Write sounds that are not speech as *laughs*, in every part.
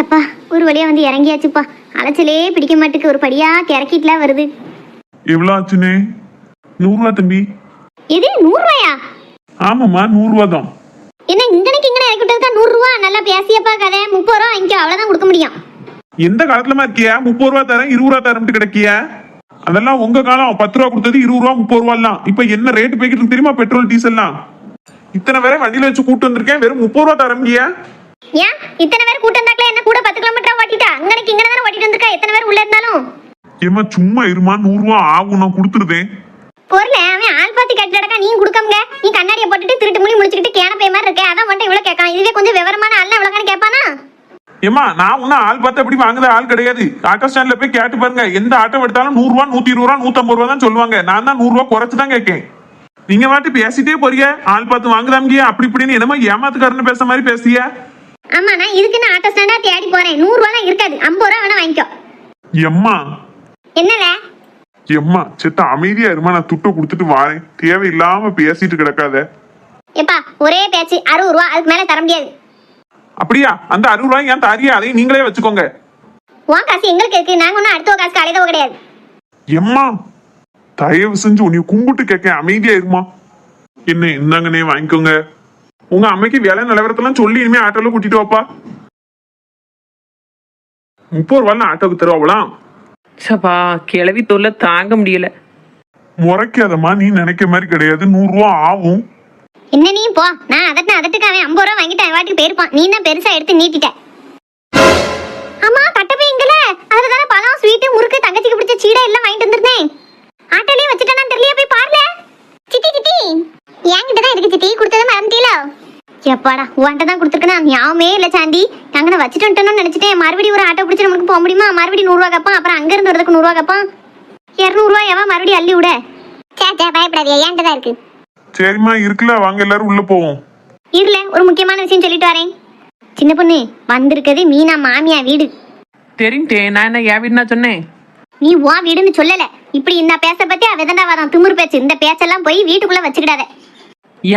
எப்பா ஒரு வழியா வந்து இறங்கியாச்சுப்பா. அலைச்சலே பிடிக்க மாட்டுக்கு ஒரு படியா கிறக்கிட்டுலாம் வருது. எவ்வளோ ஆச்சுனே நூறுரூவா தம்பி. இது நூறுரூவாயா ஆமாம்மா நூறுரூவா தான் என்ன இங்கனைக்கு இங்கே இறக்கி விட்டதுக்கா நூறுரூவா நல்லா பேசியப்பா கதை. முப்பது ரூபா வாங்கிக்கோ அவ்வளோதான் கொடுக்க முடியும். எந்த காலத்துலமா இருக்கியா? முப்பது ரூபா தரேன் இருபது ரூபா தரேன்ட்டு கிடைக்கியா? அதெல்லாம் உங்க காலம் பத்து ரூபா கொடுத்தது இருபது ரூபா முப்பது ரூபாலாம். இப்ப என்ன ரேட் போய்கிட்டு இருக்கு தெரியுமா பெட்ரோல் டீசல்லாம்? இத்தனை பேரை வண்டியில வச்சு கூட்டு வந்திருக்கேன் வெறும் முப்பது ரூபா தரம்பியா ஏன்? இத்தனை பேர் கூட்டம் இருந்தாக்கல என்ன கூட பத்து கிலோமீட்டரா ஓட்டிட்டா? அங்கனைக்கு இங்கே தானே ஓட்டிட்டு வந்திருக்கா? எத்தனை பேர் உள்ள இருந்தாலும்? ஏமா சும்மா இருமா நூறு ரூபா ஆகும் நான் கொடுத்துருதேன் பொருள் அவன் ஆள் பார்த்து கட்டிடக்கா நீ கொடுக்காமங்க? நீ கண்ணாடியை போட்டுட்டு திருட்டு முடி முடிச்சுக்கிட்டு கேனப்பை மாதிரி இருக்க அதான் மட்டும் இவ்வளோ கேட்கலாம் இதுவே கொஞ்சம் விவரமான ஆள் இவ்வளோக்கான கேட்பானா? ஏமா நான் ஒன்னும் ஆள் பார்த்து அப்படி வாங்குற ஆள் கிடையாது. ஆட்டோ ஸ்டாண்ட்ல போய் கேட்டு பாருங்க எந்த ஆட்டோ எடுத்தாலும் நூறு ரூபா நூத்தி இருபது ரூபா நூத்தம்பது ரூபா தான் சொல்லுவாங்க. நான் தான் நூறு ரூபா குறைச்சு தான் கேட்கேன். நீங்க வாட்டி பேசிட்டே போறீங்க ஆள் பார்த்து வாங்குதாமிங்க அப்படி இப்படின்னு என்னமா ஏமாத்துக்காரன்னு பேசுற மாதிரி பேசிய ஆமா நான் இதுக்குன்னு ஆட்டோ ஸ்டாண்டா தேடி போறேன். நூறு ரூபாலாம் இருக்காது. ஐம்பது ரூபா வேணா வாங்கிக்கோ. எம்மா. என்னல? எம்மா செத்த அமைதியா இருமா நான் துட்டை கொடுத்துட்டு வாரேன். தேவையில்லாம பேசிட்டு கிடக்காத. எப்பா ஒரே பேச்சு. அறுபது ரூபா அதுக்கு மேல தர முடியாது. அப்படியா? அந்த அறுபது ரூபாய் ஏன் தாரியா அதையும் நீங்களே வச்சுக்கோங்க. உன் காசு எங்களுக்கு இருக்கு. நாங்க ஒன்றும் அடுத்த காசு அலைதவ கிடையாது. எம்மா தயவு செஞ்சு உன்னை கும்பிட்டு கேட்க அமைதியா இருமா. என்ன இந்தாங்கண்ணே வாங்கிக்கோங்க. உங்க அம்மைக்கு வேலை நிலவரத்தெல்லாம் சொல்லி இனிமே ஆட்டோல கூட்டிட்டு வாப்பா. முப்பது ரூபாய் ஆட்டோக்கு தருவாங்களாம் சப்பா கிளவி தொல்லை தாங்க முடியல. முறைக்காதம்மா நீ நினைக்க மாதிரி கிடையாது. நூறு ரூபா ஆகும். என்ன நீ போ. நான் அதட்டு அதட்டுக்கு அவன் ஐம்பது ரூபா வாங்கிட்டு அவன் வாட்டுக்கு போயிருப்பான். நீ தான் பெருசா எடுத்து நீட்டிட்ட? எப்பாடா உன்கிட்ட தான் கொடுத்துருக்கேன்? ஞாபகமே இல்லை சாண்டி. அங்கே வச்சுட்டு வந்துட்டோம்னு நினைச்சிட்டேன் மறுபடியும் ஒரு ஆட்டோ பிடிச்சி நமக்கு போக முடியுமா? மறுபடியும் நூறுரூவா கப்பான் அப்புறம் அங்க இருந்து வரதுக்கு நூறுரூவா கப்பான் இரநூறுவா எவன் மறுபடியும் அள்ளி விட. சே சே பயப்படாது என்கிட்ட தான் இருக்கு. சரிம்மா இருக்குல்ல வாங்க எல்லாரும் உள்ள போவோம். இருல ஒரு முக்கியமான விஷயம் சொல்லிட்டு வரேன். சின்ன பொண்ணு வந்திருக்கிறது மீனா மாமியா வீடு. தெரியும்டே நான் என்ன என் வீடுனா சொன்னேன்? நீ உன் வீடுன்னு சொல்லல. இப்படி இந்த பேச பத்தி அவ வரும் திமிரு பேச்சு. இந்த பேச்செல்லாம் போய் வீட்டுக்குள்ள வச்சுக்கிடாத.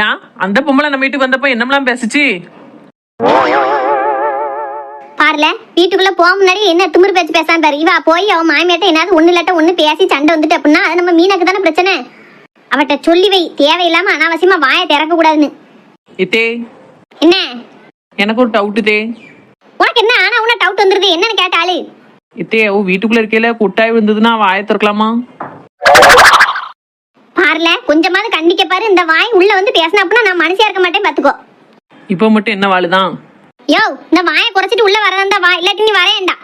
ஏன் அந்த பொம்பளை நம்ம வீட்டுக்கு வந்தப்ப என்னமெல்லாம் பேசுச்சு? பாருல வீட்டுக்குள்ள போக முன்னாடி என்ன திமிரு பேச்சு பேசாம பாரு. இவ போய் அவ மாமியாட்ட என்னாவது ஒண்ணு இல்லாட்ட ஒண்ணு பேசி சண்டை வந்துட்டு அப்படின்னா அது நம்ம மீனாக்கு தானே பிரச்சனை. அவட்ட சொல்லி வை தேவையில்லாம அனாவசியமா வாயை திறக்க கூடாதுன்னு. இத்தே. என்ன? எனக்கு ஒரு டவுட்டு தே. உனக்கு என்ன? ஆனா உன டவுட் வந்துருது என்னன்னு கேட்டாளு இத்தே அவ வீட்டுக்குள்ள இருக்கையில கொட்டாய் விழுந்ததுன்னா வாயை திறக்கலாமா? பாருல கொஞ்சமாவது கண்டிக்க பாரு. இந்த வாய் உள்ள வந்து பேசின அப்படின்னா நான் மனுஷியா இருக்க மாட்டேன் பாத்துக்கோ. இப்போ மட்டும் என்ன வாழுதான் யோ இந்த வாயை குறைச்சிட்டு உள்ள வரதா வா இல்லாட்டி நீ வரையண்டா.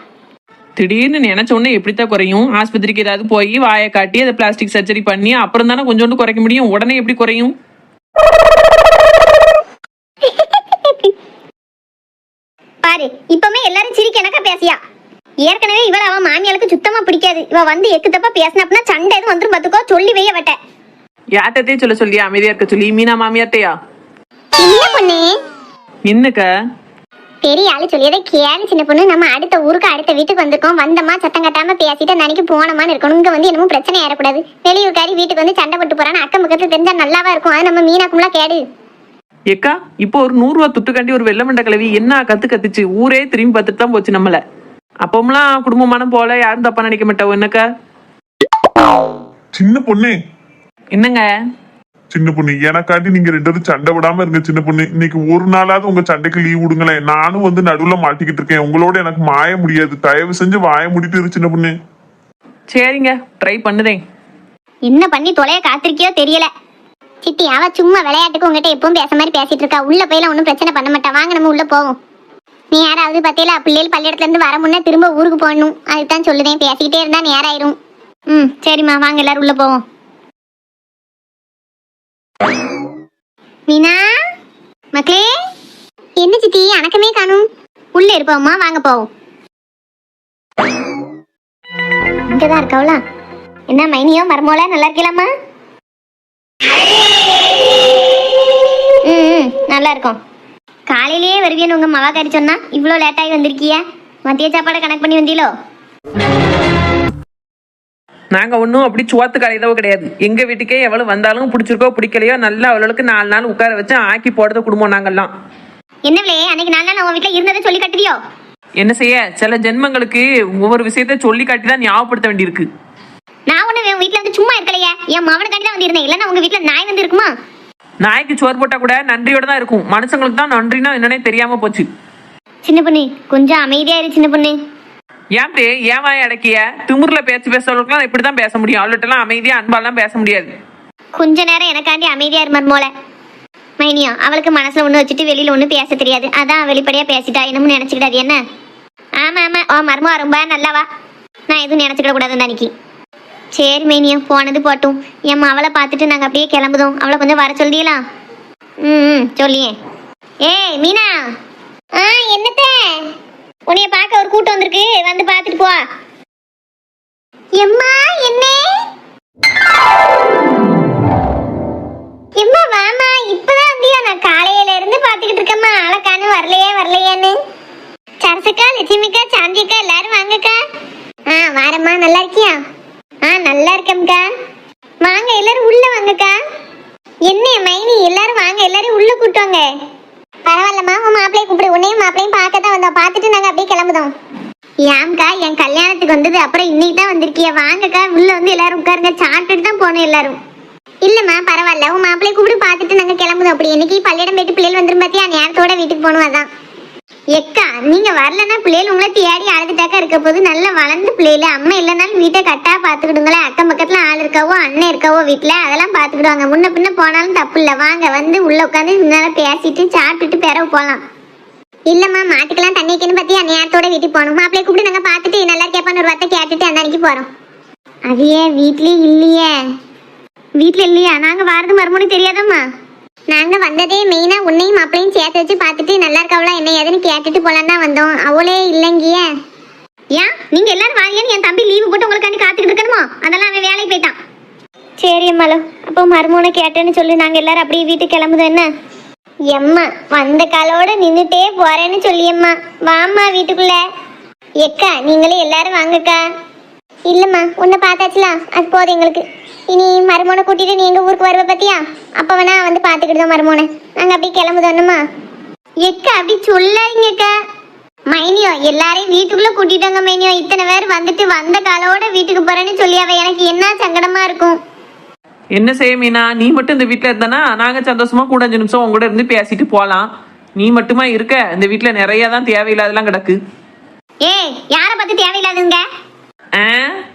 திடீர்னு நினைச்ச உடனே எப்படித்தான் குறையும்? ஆஸ்பத்திரிக்கு ஏதாவது போய் வாயை காட்டி அதை பிளாஸ்டிக் சர்ஜரி பண்ணி அப்புறம் தானே கொஞ்சோண்டு குறைக்க முடியும்? உடனே எப்படி குறையும்? பாரு இப்பவுமே எல்லாரும் சிரிக்க எனக்கா பேசியா? ஏற்கனவே இவள அவன் மாமியாளுக்கு சுத்தமா பிடிக்காது. இவ வந்து எக்கு தப்பா பேசின அப்படின்னா சண்டை எதுவும் வந்துரும் பாத்துக்கோ. சொல்லி வைய வட்ட யார்கிட்டே சொல்ல சொல்லி அமைதியா இருக்க சொல்லி. மீனா மாமியார்ட்டையா சின்ன பொண்ணு? என்னக்க? பெரிய ஆளு சொல்லியதை கேளு சின்ன பொண்ணு. நம்ம அடுத்த ஊருக்கு அடுத்த வீட்டுக்கு வந்திருக்கோம். வந்தமா சத்தம் கட்டாம பேசிட்டு நனைக்கு போனமான்னு இருக்கணும். இங்க வந்து என்னமோ பிரச்சனை ஏறக்கூடாது. வெளியூர்காரி வீட்டுக்கு வந்து சண்டை போட்டு போறான்னு அக்கம் பக்கத்துல தெரிஞ்சா நல்லாவா இருக்கும். அது நம்ம மீனாக்கும்லாம் கேடு. ஏக்கா இப்போ ஒரு நூறு ரூபா துட்டுக்காண்டி ஒரு வெள்ளமண்ட கிளவி என்ன கத்து கத்துச்சு? ஊரே திரும்பி பார்த்துட்டு தான் போச்சு நம்மள. அப்போம்லாம் குடும்பமான போல யாரும் தப்பா நினைக்க மாட்டாவோ என்னக்கா? சின்ன பொண்ணு என்னங்க? சின்ன பொண்ணு எனக்காண்டி நீங்க ரெண்டு பேரும் சண்டை விடாம இருங்க சின்ன பொண்ணு. இன்னைக்கு ஒரு நாளாவது உங்க சண்டைக்கு லீவ் விடுங்களேன். நானும் வந்து நடுவுல மாட்டிக்கிட்டு இருக்கேன். உங்களோட எனக்கு மாய முடியாது. தயவு செஞ்சு வாய முடிட்டு இரு சின்ன பொண்ணு. சரிங்க ட்ரை பண்ணுதேன் என்ன பண்ணி தொலைய காத்திருக்கியோ தெரியல. சித்தி அவ சும்மா விளையாட்டுக்கு உங்ககிட்ட எப்பவும் பேச மாதிரி பேசிட்டு இருக்கா. உள்ள போயில ஒன்றும் பிரச்சனை பண்ண மாட்டா. வாங்க நம்ம உள்ள போவோம். நீ யாராவது பத்தியில பிள்ளைகள் பள்ளியிடத்துல இருந்து வர முன்னே திரும்ப ஊருக்கு போகணும். அதுக்கு தான் சொல்லுதேன். பேசிக்கிட்டே இருந்தா நேராயிரும். ம் சரிம்மா. வாங்க எல்லாரும் உள்ள போவோம். மீனா? மக்களே என்ன சித்தி அணக்கமே காணும். உள்ள இருப்போம்மா வாங்க போவோம் இங்கதான் இருக்கவளா? என்ன மைனியோ மரமோல நல்லா இருக்கலாமா ம் நல்லா இருக்கும். காலையிலேயே வருவியன்னு உங்க மவாக்காரி சொன்னா இவ்வளோ லேட்டாகி வந்திருக்கிய? மதிய சாப்பாடை கணக்கு பண்ணி வந்தீங்களோ நாங்க ஒன்றும் அப்படி சுவாத்து கலையதோ கிடையாது. எங்க வீட்டுக்கே எவ்வளவு வந்தாலும் பிடிச்சிருக்கோ பிடிக்கலையோ நல்லா அவளுக்கு நாலு நாள் உட்கார வச்சு ஆக்கி போடுறது குடும்பம் நாங்கெல்லாம். என்னவிலே அன்னைக்கு நாள் நான் உன் வீட்டில் இருந்ததை சொல்லி கட்டுறியோ என்ன செய்ய? சில ஜென்மங்களுக்கு ஒவ்வொரு விஷயத்த சொல்லி காட்டி தான் ஞாபகப்படுத்த வேண்டியிருக்கு. நான் உன் வீட்ல வந்து சும்மா இருக்கலையே. என் மவனுக்காண்டி தான் வந்திருந்தேன் இல்லைன்னா உங்க வீட்ல நாய் வந்து இருக்குமா? நாய்க்கு சோறு போட்டா கூட நன்றியோட தான் இருக்கும். மனுஷங்களுக்கு தான் நன்றினா என்னன்னே தெரியாம போச்சு. சின்ன பொண்ணு கொஞ்சம் அமைதியா இரு சின்ன பொண்ணு. ஏன் ஏமா ஏன் வாய் அடக்கிய? திமுறில் பேச்சு பேசுறவங்களுக்குலாம் இப்படி தான் பேச முடியும். அவள்கிட்டலாம் அமைதியா அன்பாலாம் பேச முடியாது. கொஞ்ச நேரம் எனக்காண்டி அமைதியா இருமார் மோல மைனியா அவளுக்கு மனசுல ஒண்ணு வச்சுட்டு வெளியில ஒண்ணு பேச தெரியாது. அதான் வெளிப்படையா பேசிட்டா என்னமோ நினைச்சுக்கிடாது என்ன? ஆமா ஆமா. ஓ மர்மம் ரொம்ப நல்லாவா நான் எதுவும் நினைச்சுக்கிட கூடாதுன்னு அன்னைக்கு சரி மைனியா போனது போட்டும். என் அவளை பார்த்துட்டு நாங்க அப்படியே கிளம்புதோம். அவளை கொஞ்சம் வர சொல்லிடலாம் ம், சொல்லியே. ஏய் மீனா. ஆ என்னத்த? உன்னைய பார்க்க ஒரு கூட்டம் வந்திருக்கு. வந்து பார்த்துட்டு போ. எம்மா என்ன எம்மா வாமா இப்பதான் வந்தியா நான் காலையில இருந்து பாத்துக்கிட்டு இருக்கேம்மா ஆளக்கானு வரலையே வரலையேன்னு சரசக்கா லட்சுமிக்கா சாந்திக்கா எல்லாரும் வாங்கக்கா ஆ வாரம்மா நல்லா இருக்கியா ஆ நல்லா இருக்கேன்க்கா வாங்க எல்லாரும் உள்ள வாங்கக்கா என்ன மைனி எல்லாரும் வாங்க எல்லாரும் உள்ள கூட்டுவாங்க பரவாயில்லம்மா உன் மாப்பிளைய கூப்பிடு உன்னையும் மாப்பிளையும் பார்க்க தான் வந்தோம் பார்த்துட்டு நாங்க அப்படியே கிளம்புதோம் ஏம்க்கா என் கல்யாணத்துக்கு வந்தது அப்புறம் இன்னைக்கு தான் வந்திருக்கிய வாங்கக்கா உள்ள வந்து எல்லாரும் உட்காருங்க. சாப்பிட்டுட்டு தான் போனோம் எல்லாரும். இல்லம்மா பரவாயில்ல. உன் மாப்பிள்ளை கூப்பிட்டு பார்த்துட்டு நாங்க கிளம்புதோம். அப்படி இன்னைக்கு பள்ளியிடம் போயிட்டு பிள்ளைகள் வந்துரும் பாத்தியா? நேரத்தோட வீட்டுக்கு போகணும் அதான். எக்கா நீங்க வரலன்னா பிள்ளைகள் உங்களை தேடி அழுதுட்டாக்கா இருக்க போது நல்லா வளர்ந்து பிள்ளைல அம்மா இல்லைனாலும் வீட்டை கட்டா பாத்துக்கிடுங்களேன் அக்கம் பக்கத்துல ஆள் இருக்காவோ அண்ணன் இருக்காவோ வீட்டுல அதெல்லாம் பாத்துக்கிடுவாங்க முன்ன பின்ன போனாலும் தப்பு இல்ல. வாங்க வந்து உள்ள உட்காந்து நேரம் பேசிட்டு சாப்பிட்டுட்டு பிறகு போலாம் இல்லம்மா மாட்டுக்கெல்லாம் தண்ணி வைக்கணும் பத்தியா? நேரத்தோட வீட்டுக்கு போகணும். மாப்பிள்ளைய கூப்பிட்டு நாங்க பார்த்துட்டு நல்லா கேட்பான்னு ஒரு வார்த்தை கேட்டுட்டு அந்த அன்னைக்கு போறோம். அது ஏன் வீட்லயே இல்லையே. வீட்ல இல்லையா? நாங்க வாரது மறுமொழி தெரியாதம்மா. நாங்க வந்ததே மெயினா உன்னையும் மாப்பிளையும் சேர்த்து வச்சு பார்த்துட்டு நல்லா இருக்கவளா என்ன ஏதுன்னு கேட்டுட்டு போலான்னு தான் வந்தோம். அவளே இல்லைங்கிய. ஏன்? நீங்க எல்லாரும் வாங்கன்னு என் தம்பி லீவு போட்டு உங்களுக்காண்டி காத்துக்கிட்டு இருக்கணுமோ? அதெல்லாம் அவன் வேலைக்கு போயிட்டான். சரி அம்மாலோ அப்போ மருமூனை கேட்டேன்னு சொல்லி. நாங்க எல்லாரும் அப்படியே வீட்டுக்கு கிளம்புதோம் என்ன? எம்மா வந்த காலோட நின்றுட்டே போறேன்னு சொல்லியம்மா. வாம்மா வீட்டுக்குள்ள. எக்கா நீங்களே எல்லாரும் வாங்கக்கா. இல்லம்மா உன்னை பார்த்தாச்சுல? அது போதும் எங்களுக்கு. இனி மருமோனை கூட்டிட்டு நீங்க ஊருக்கு வருவ பத்தியா? அப்ப வேணா வந்து பாத்துக்கிட்டோம் மருமோனை. நாங்க அப்படியே கிளம்புதோன்னுமா எக்கா அப்படி சொல்லாதீங்கக்கா மைனியோ எல்லாரையும் வீட்டுக்குள்ள கூட்டிட்டாங்க மைனியோ. இத்தனை பேர் வந்துட்டு வந்த காலோட வீட்டுக்கு போறேன்னு சொல்லி அவ எனக்கு என்ன சங்கடமா இருக்கும்? என்ன செய்ய மீனா? நீ மட்டும் இந்த வீட்டில் இருந்தனா? நாங்கள் சந்தோஷமா கூட அஞ்சு நிமிஷம் கூட இருந்து பேசிட்டு போகலாம் நீ மட்டுமா இருக்க? இந்த வீட்டில் நிறைய தான் தேவையில்லாதெல்லாம் கிடக்கு. ஏய் யாரை பார்த்து தேவையில்லாதுங்க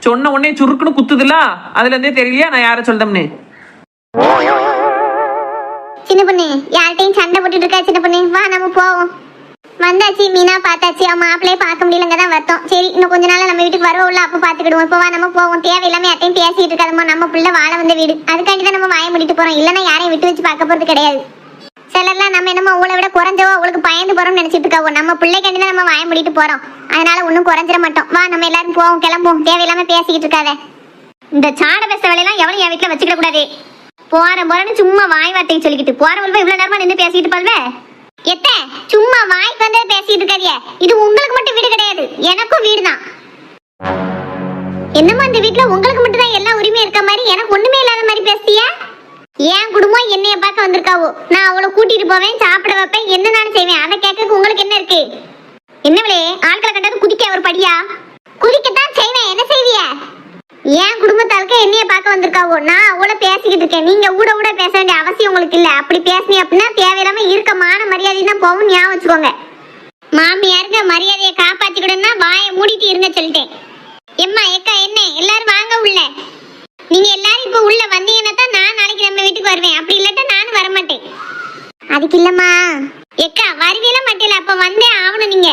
சொன்ன உடனே சுருக்குன்னு குத்துதுல? அதுல இருந்தே தெரியலையா? நான் யார சொல்லிட்டோம்னு சின்ன பொண்ணு யார்கிட்டயும் சண்டை போட்டுட்டு இருக்கா சின்ன பொண்ணு. வா நம்ம போவோம். வந்தாச்சு மீனா பார்த்தாச்சு. அவன் மாப்பிள்ளையே பார்க்க முடியலங்க தான் வரத்தோம். சரி இன்னும் கொஞ்ச நாள் நம்ம வீட்டுக்கு வருவோம்ல அப்போ பார்த்துக்கிடுவோம். இப்போ வா நம்ம போவோம். தேவையில்லாம யார்ட்டையும் பேசிட்டு இருக்காதம்மா. நம்ம பிள்ளை வாழ வந்த வீடு. அதுக்காண்டி தான் நம்ம வாய முடிட்டு போறோம். இல்லைன்னா யாரையும் விட்டு வச்சு பார்க்க போறது கிடையாது. சிலர்லாம் நம்ம என்னமோ அவளை விட குறைஞ்சவோ அவளுக்கு பயந்து போறோம்னு நினைச்சிட்டு இருக்காவோ. நம்ம பிள்ளைக்காண்டி தான் நம்ம வாய முடிட்டு போறோம். அதனால ஒன்றும் குறைஞ்சிட மாட்டோம். வா நம்ம எல்லாரும் போவோம் கிளம்புவோம். தேவையில்லாம பேசிக்கிட்டு இருக்காத. இந்த சாட பேச வேலையெல்லாம் எவ்வளவு என் வீட்டில் வச்சுக்கிட கூடாது. போற போறேன்னு சும்மா வாய் வார்த்தையை சொல்லிக்கிட்டு. போறவள்வ இவ்வளவு நேரமா நின்று பேசிக்கிட்டு பாருவே எத்த சும்மா வாய் வந்து பேசிட்டு இருக்காதியே இது உங்களுக்கு மட்டும் வீடு கிடையாது. எனக்கும் வீடு தான் என்னம்மா இந்த வீட்டுல உங்களுக்கு மட்டும் தான் எல்லா உரிமையும் இருக்க மாதிரி எனக்கு ஒண்ணுமே இல்லாத மாதிரி பேசியா என் குடும்பம் என்னைய பார்க்க வந்திருக்காவோ? நான் அவளை கூட்டிட்டு போவேன் சாப்பிட வைப்பேன் என்ன நான் செய்வேன். அதை கேட்க உங்களுக்கு என்ன இருக்கு? என்னவளே ஆட்களை கண்டது குதிக்க ஒரு படியா? குதிக்கத்தான் செய்வேன். என்ன செய்விய? என் குடும்பத்தாளுக்கு என்னைய பார்க்க வந்திருக்காவோ? நான் அவளை பேசிக்கிட்டு இருக்கேன். நீங்க ஊட ஊட பேச வேண்டிய அவசியம் உங்களுக்கு இல்ல. அப்படி பேசுனீ அப்படின்னா தேவையில்லாம இருக்க மான மரியாதை தான் போகும். ஞாபகம் வச்சுக்கோங்க. மாமியாருக்கு மரியாதையை காப்பாத்திக்கிடணும்னா வாயை மூடிட்டு இருங்க சொல்லிட்டேன். எம்மா எக்கா என்ன? எல்லாரும் வாங்க உள்ள நீங்க எல்லாரும் இப்ப உள்ள வந்தீங்கன்னா தான் நான் நாளைக்கு நம்ம வீட்டுக்கு வருவேன். அப்படி இல்லாட்டா நானும் வர மாட்டேன் அதுக்கு இல்லம்மா. எக்கா வருவீல மாட்டேல. அப்ப வந்தே ஆகணும் நீங்க.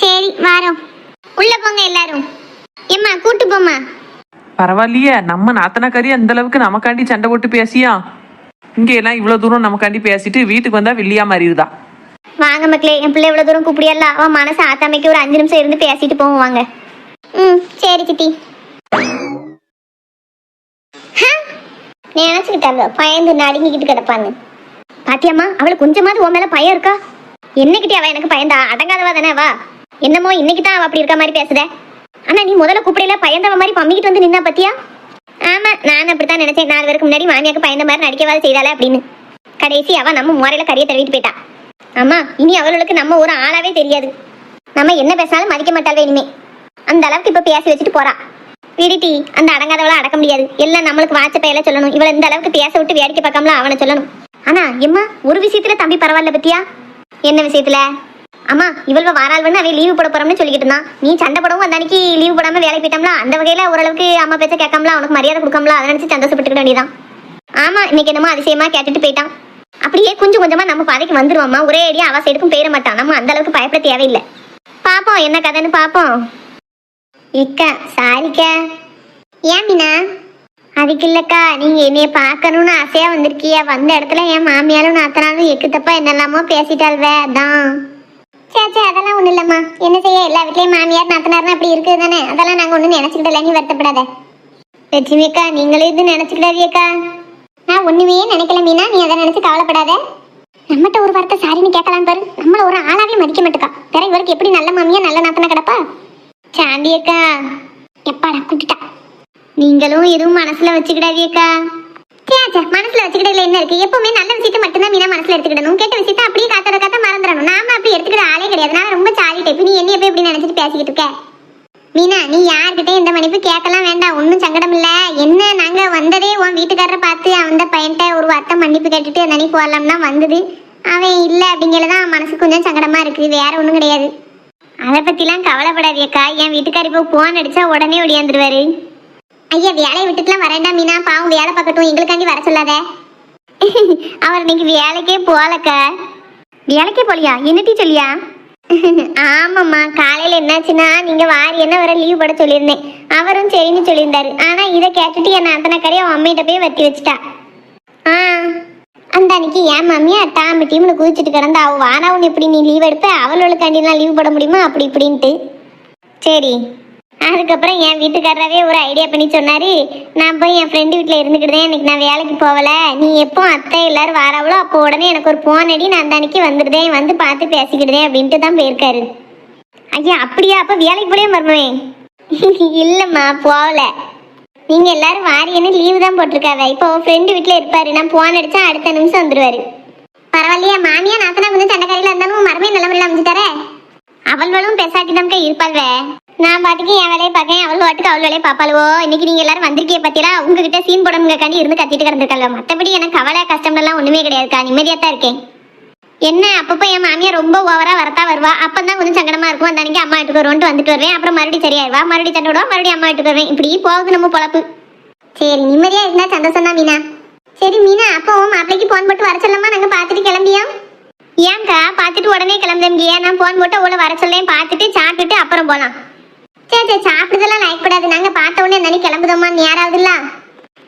சரி வாரோம். உள்ள போங்க எல்லாரும். எம்மா கூட்டு போம்மா. பரவாயில்லையே. நம்ம நாத்தனாக்காரி அந்த அளவுக்கு நமக்காண்டி சண்டை போட்டு பேசியா? இங்க எல்லாம் இவ்வளவு தூரம் நமக்காண்டி பேசிட்டு வீட்டுக்கு வந்தா வெள்ளியா மாறிடுதா வாங்க மக்களே என் பிள்ளை இவ்வளவு தூரம் கூப்பிடியல்ல? அவன் மனசு ஆத்தாமைக்கு ஒரு அஞ்சு நிமிஷம் இருந்து பேசிட்டு போவோம் வாங்க. ம் சரி சித்தி. நினைச்சுக்கிட்டாங்க பயந்து நடுங்கிக்கிட்டு கிடப்பான்னு. பாத்தியம்மா அவளுக்கு கொஞ்சமாவது உன் மேல பயம் இருக்கா? என்னைக்கிட்டே அவ எனக்கு பயந்தா? அடங்காதவா தானே வா என்னமோ இன்னைக்கு தான் அவ அப்படி இருக்க மாதிரி பேசுத. ஆனா நீ முதல்ல கூப்பிடல பயந்தவ மாதிரி பம்மிக்கிட்டு வந்து நின்னா பத்தியா? ஆமா நான் அப்படித்தான் நினைச்சேன். நாலு பேருக்கு முன்னாடி மாமியாக்கு பயந்த மாதிரி நடிக்கவாது செய்தாலே அப்படின்னு. கடைசி அவ நம்ம முறையில கறியை தழுவிட்டு போயிட்டா. ஆமா இனி அவளுக்கு நம்ம ஒரு ஆளாவே தெரியாது. நம்ம என்ன பேசினாலும் மதிக்க மாட்டாள் இனிமே. அந்த அளவுக்கு இப்ப பேசி வச்சுட்டு போறா. விடிட்டி அந்த அடங்காதவள அடக்க முடியாது. எல்லாம் நம்மளுக்கு வாட்ச பெயல சொல்லணும். இவளை இந்த அளவுக்கு பேச விட்டு வேடிக்கை பார்க்காமல அவனை சொல்லணும். ஆனா எம்மா ஒரு விஷயத்துல தம்பி பரவாயில்ல பத்தியா? என்ன விஷயத்துல? அம்மா இவள்வ வாராள் அவன் லீவு போட போறோம்னு சொல்லிக்கிட்டு இருந்தான். நீ சண்டை போடவும் அந்த அன்னைக்கு லீவு போடாம வேலைக்கு போயிட்டோம்ல? அந்த வகையில ஓரளவுக்கு அம்மா பேச்ச கேட்காமல அவனுக்கு மரியாதை கொடுக்காமல அதை நினைச்சு சந்தோஷப்பட்டுக்கிட வேண்டியதான் ஆமா இன்னைக்கு என்னமோ அதிசயமா கேட்டுட்டு போயிட்டான். அப்படியே கொஞ்சம் கொஞ்சமா நம்ம பாதைக்கு வந்துருவாம்மா. ஒரே அடியா அவ சைடுக்கும் போயிட மாட்டான். நம்ம அந்த அளவுக்கு பயப்பட தேவையில்லை. பாப்போம் என்ன கதைன்னு பாப்போம். இக்கா சாரிக்கா. ஏன் மீனா? அதுக்கு இல்லக்கா நீங்கள் என்னைய பார்க்கணும்னு ஆசையா வந்திருக்கியா? வந்த இடத்துல என் மாமியாரும் நாத்தனாலும் எக்கு தப்பா என்னெல்லாமோ பேசிட்டாள்வே அதான். சேச்சே அதெல்லாம் ஒன்றும் இல்லம்மா. என்ன செய்ய? எல்லா வீட்லேயும் மாமியார் நாத்தனார்னு அப்படி இருக்குது தானே அதெல்லாம் நாங்க ஒன்றும் நினைச்சுக்கிடல நீ வருத்தப்படாத. லட்சுமி அக்கா நீங்களே இது நினச்சிக்கிடாதியக்கா நான் ஒண்ணுமே நினைக்கல மீனா. நீ அதை நினைச்சு கவலைப்படாத. நம்மகிட்ட ஒரு வார்த்தை சாரின்னு கேட்கலாம் பாரு. நம்மள ஒரு ஆளாவே மதிக்க மாட்டேக்கா. வேற இவருக்கு எப்படி நல்ல மாமியா நல்ல நாத்தனா கிடப்பா? சாந்தி அக்கா. எப்பாடா கூட்டிட்டா நீங்களும் எதுவும் மனசுல வச்சுக்கிடாதீக்கா சேச்சா மனசுல வச்சுக்கிட்டதுல என்ன இருக்கு? எப்பவுமே நல்ல விஷயத்தை மட்டும்தான் மீனா மனசுல எடுத்துக்கிடணும். கேட்ட விஷயத்த அப்படியே காத்தோட காத்த மறந்துடணும். நாம அப்படி எடுத்துக்கிற ஆளே கிடையாது. நான் ரொம்ப சாலி டைப் நீ என்ன எப்ப இப்படி நினைச்சிட்டு பேசிக்கிட்டு இருக்க? மீனா நீ யார்கிட்ட இந்த மன்னிப்பு கேட்கலாம் வேண்டாம். ஒன்றும் சங்கடம் இல்ல. என்ன நாங்க வந்ததே உன் வீட்டுக்காரரை பார்த்து அந்த பையன்கிட்ட ஒரு வார்த்தை மன்னிப்பு கேட்டுட்டு நினைப்பு வரலாம்னா வந்தது. அவன் இல்ல அப்படிங்கிறதான் மனசுக்கு கொஞ்சம் சங்கடமா இருக்கு வேற ஒன்றும் கிடையாது. அதை பற்றிலாம் கவலைப்படாதீக்கா என் வீட்டுக்காரி இப்போ போன் அடிச்சா உடனே ஒடியாந்துருவாரு ஐயா வேலையை விட்டுட்டுலாம் வரேன்டா மீனா. பாவம் வேலை பார்க்கட்டும். எங்களுக்காண்டி வர சொல்லாத. அவர் இன்னைக்கு வேலைக்கே போகலக்கா. வேலைக்கே போலியா என்னட்டி சொல்லியா? ஆமாம்மா காலையில என்னாச்சுன்னா நீங்க வாரி என்ன வர லீவ் போட சொல்லியிருந்தேன். அவரும் சரின்னு சொல்லியிருந்தாரு. ஆனா இதை கேட்டுட்டு என் அத்தனை கரையை அம்மையிட்ட போய் வத்தி வச்சுட்டா. அந்த அன்னைக்கு என் மாமியா டாம டீம்னு குதிச்சுட்டு கிடந்தா அவ வாராவுன்னு இப்படி நீ லீவ் எடுப்ப? அவளுக்காண்டிலாம் லீவ் போட முடியுமா? அப்படி இப்படின்ட்டு. சரி. அதுக்கப்புறம் என் வீட்டுக்காரரவே ஒரு ஐடியா பண்ணி சொன்னாரு. நான் போய் என் ஃப்ரெண்டு வீட்டில் இருந்துக்கிட்டேன் இன்னைக்கு நான் வேலைக்கு போகல. நீ எப்போ அத்தை எல்லாரும் வாராவளோ அப்போ உடனே எனக்கு ஒரு போன் அடி நான் அந்த அன்னைக்கு வந்துடுதேன். வந்து பார்த்து பேசிக்கிடுதேன் அப்படின்ட்டு தான் போயிருக்காரு. ஐயா அப்படியா? அப்போ வேலைக்கு போடவே வருவேன் *laughs* இல்லைம்மா போகல. நீங்க எல்லாரும் வாரியன்னு லீவு தான் போட்டிருக்காவ இப்போ ஃப்ரெண்டு வீட்டில் இருப்பாரு. நான் போன் அடிச்சா அடுத்த நிமிஷம் வந்துருவாரு. பரவாயில்லையா மாமியா நாத்தனா கொஞ்சம் சண்டைக்காரியில் இருந்தாலும் மரமே நல்ல முறையில் தர அவள்களும் பெசாட்டி தான் இருப்பாள்வே. நான் பாட்டுக்கு என் வேலையை பார்க்கேன் அவள் பாட்டுக்கு அவள் வேலையை பார்ப்பாளுவோ? இன்னைக்கு நீங்க எல்லாரும் வந்திருக்கிய பத்தியா உங்ககிட்ட சீன் போடணுங்கக்காண்டி இருந்து கத்திட்டு கிடந்திருக்காங்க மற்றபடி எனக்கு கவலை கஷ்டம்லாம் ஒண்ணுமே கிடையாதுக்கா. நிம்மதியா தான் இருக்கேன். என்ன அப்பப்போ என் மாமியார் ரொம்ப ஓவரா வரத்தா வருவா. அப்பதான் கொஞ்சம் சங்கடமா இருக்கும். அந்த அன்னைக்கு அம்மா வீட்டுக்கு வருவோன்ட்டு வந்துட்டு வருவேன். அப்புறம் மறுபடியும் சரியாயிருவா மறுபடியும் சண்டை விடுவா. மறுபடியும் அம்மா வீட்டுக்கு வருவேன். இப்படி போகுது நம்ம பொழப்பு. சரி நிம்மதியா இருந்தா சந்தோஷம் தான் மீனா. சரி மீனா அப்போ உன் மாப்பிளைக்கு போன் போட்டு வர சொல்லமா நாங்க பார்த்துட்டு கிளம்பியா? ஏன்க்கா பார்த்துட்டு உடனே கிளம்புதம்பியா நான் போன் போட்டு உள்ள வர சொல்லேன். பார்த்துட்டு சாப்பிட்டுட்டு அப்புறம் போலாம். சரி சரி சாப்பிடுதெல்லாம் லைக் படாது நாங்க பார்த்த உடனே நனி கிளம்புதோமா யாராவதுல்ல?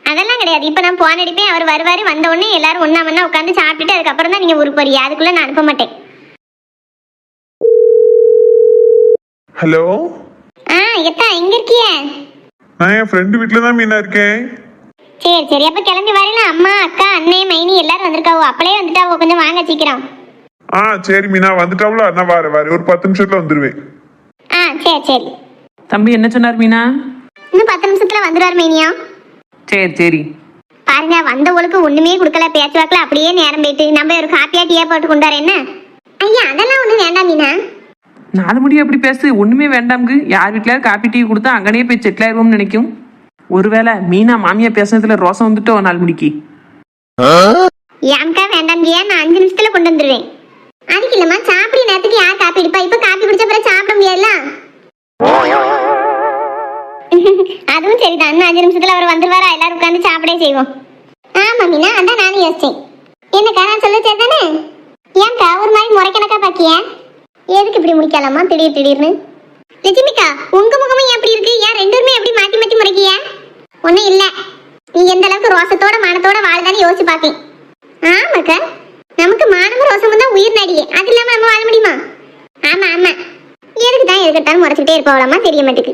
அதெல்லாம் கிடையாது. இப்போ நான் போன் அடிப்பேன் அவர் வருவாரு வந்த உடனே எல்லாரும் ஒண்ணா மண்ணா உட்காந்து சாப்பிட்டுட்டு அதுக்கப்புறம் தான் நீங்க ஊருக்கு போறீங்க. அதுக்குள்ள நான் அனுப்ப மாட்டேன். ஹலோ ஆ எத்தா எங்க இருக்கிய? நான் என் ஃப்ரெண்டு வீட்டில் தான் மீனா இருக்கேன். சரி சரி. அப்ப கிளம்பி வரலாம் அம்மா அக்கா அண்ணே மைனி எல்லாரும் வந்திருக்காவோ? அப்பளே வந்துட்டாவோ? கொஞ்சம் வாங்க சீக்கிரம். ஆ சரி மீனா. வந்துட்டாவளா? நான் வரேன் வரேன் ஒரு பத்து நிமிஷத்துல வந்துருவேன். ஆ சரி சரி. தம்பி என்ன சொன்னார் மீனா? இன்னும் பத்து நிமிஷத்துல வந்துடுவார் மைனியா. சரி சரி. பாருங்க வந்தவங்களுக்கு ஒண்ணுமே கொடுக்கல பேச்சு வாக்குல அப்படியே நேரம் போயிட்டு. நம்ம ஒரு காப்பியா டீயா போட்டு கொண்டாரு என்ன? ஐயா அதெல்லாம் ஒண்ணும் வேண்டாம் மீனா. நாலு முடியும் அப்படி பேசு ஒண்ணுமே வேண்டாம்கு. யார் வீட்லயாவது காப்பி டீ கொடுத்தா அங்கனே போய் செட்டில் ஆயிருவோம்னு நினைக்கும். ஒருவேளை மீனா மாமியா பேசுனதுல ரோசம் வந்துட்டோ நாலு முடிக்கு? ஏன்க்கா வேண்டாம் ஏன் நான் அஞ்சு நிமிஷத்துல கொண்டு வந்துருவேன். அதுக்கு இல்லம்மா சாப்பிடி நேரத்துக்கு யார் காப்பி எடுப்பா இப்ப காப்பி குடிச்ச பிறகு சாப்பிட முடியாதுல அதுவும் சரிதான். இன்னும் அஞ்சு நிமிஷத்துல அவர் வந்துருவாரா? எல்லாரும் உட்காந்து சாப்பிடே செய்வோம். ஆமா மீனா. அதான் நானும் யோசிச்சேன். என்னக்கா நான் சொல்ல சரிதானே ஏன்க்கா ஒரு மாதிரி முறைக்கணக்கா பாக்கிய? எதுக்கு இப்படி முடிக்கலாமா? திடீர் திடீர்னு. லட்சுமிக்கா உங்க முகமும் எப்படி இருக்கு? ஏன் ரெண்டுமே எப்படி மாத்தி மாத்தி முறைக்கிய? ஒண்ணும் இல்ல. நீ எந்த அளவுக்கு ரோசத்தோட மானத்தோட வாழ்தான்னு யோசிச்சு பாக்கேன் ஆமாக்கா. நமக்கு மானமும் ரோசமும் தான் உயிர் நடிகை. அது இல்லாம நம்ம வாழ முடியுமா? ஆமா ஆமா. எதுக்கு தான் எதுக்கிட்டாலும் முறைச்சிக்கிட்டே இருப்பாவலாமா தெரிய மாட்டேங்குது.